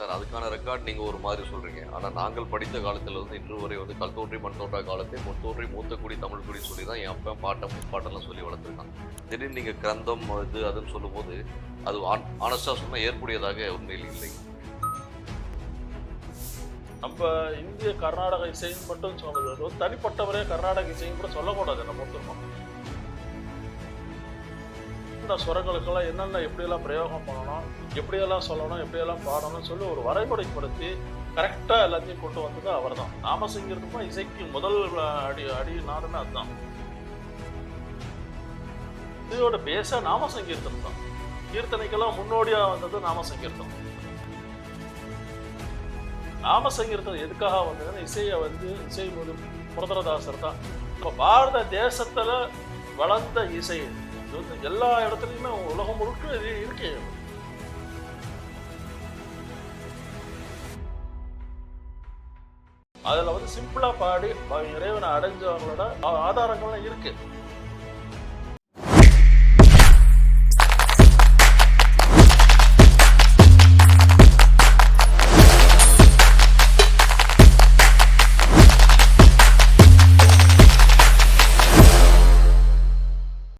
Sir அதுக்கான record நீங்கள் ஒரு மாதிரி சொல்கிறீங்க ஆனால் நாங்கள் படித்த காலத்தில் வந்து இன்று வரை வந்து கல் தோன்றி மண் தோன்றா காலத்தை முத்தோன்றி மூத்த குடி தமிழ் குடி சொல்லி தான் என் அப்பா பாட்டம் பாட்டெல்லாம் சொல்லி வளர்த்துருக்காங்க. திடீர்னு நீங்கள் கிரந்தம் இது அதுன்னு சொல்லும்போது அது ஆன் ஆனஸ்டாக சொன்னால் ஏற்புடையதாக உண்மையில் இல்லை. நம்ம இந்திய கர்நாடக இசைன்னு மட்டும் சொன்னது தனிப்பட்டவரே கர்நாடக இசைன்னு கூட சொல்லக்கூடாது நம்ம ஒருத்தருமா இந்த சுரங்களுக்கெல்லாம் என்னென்ன எப்படியெல்லாம் பிரயோகம் பண்ணணும் எப்படியெல்லாம் சொல்லணும் எப்படியெல்லாம் பாடணும்னு சொல்லி ஒரு வரைமுறைப்படுத்தி கரெக்டாக எல்லாத்தையும் கொண்டு வந்தது அவர் தான் நாமசிங்கிறதுக்கும் இசைக்கு முதல் அடி அடி நாடுன்னு அதுதான். இதோட பேஸாக நாமசங்கீர்த்தம் தான். கீர்த்தனைக்கெல்லாம் முன்னோடியாக வந்தது நாமசங்கீர்த்தம் நாமசங்கீர்த்தம் எதுக்காக வந்ததுன்னா இசையை வந்து இசை முது புரதரதாசர் தான். இப்போ பாரத தேசத்துல வளர்ந்த இசை இது வந்து எல்லா இடத்துலையுமே உலகம் முழுக்க இது இருக்கு. அதுல வந்து சிம்பிளா பாடி இறைவனை அடைஞ்சவங்களோட ஆதாரங்கள்லாம் இருக்கு.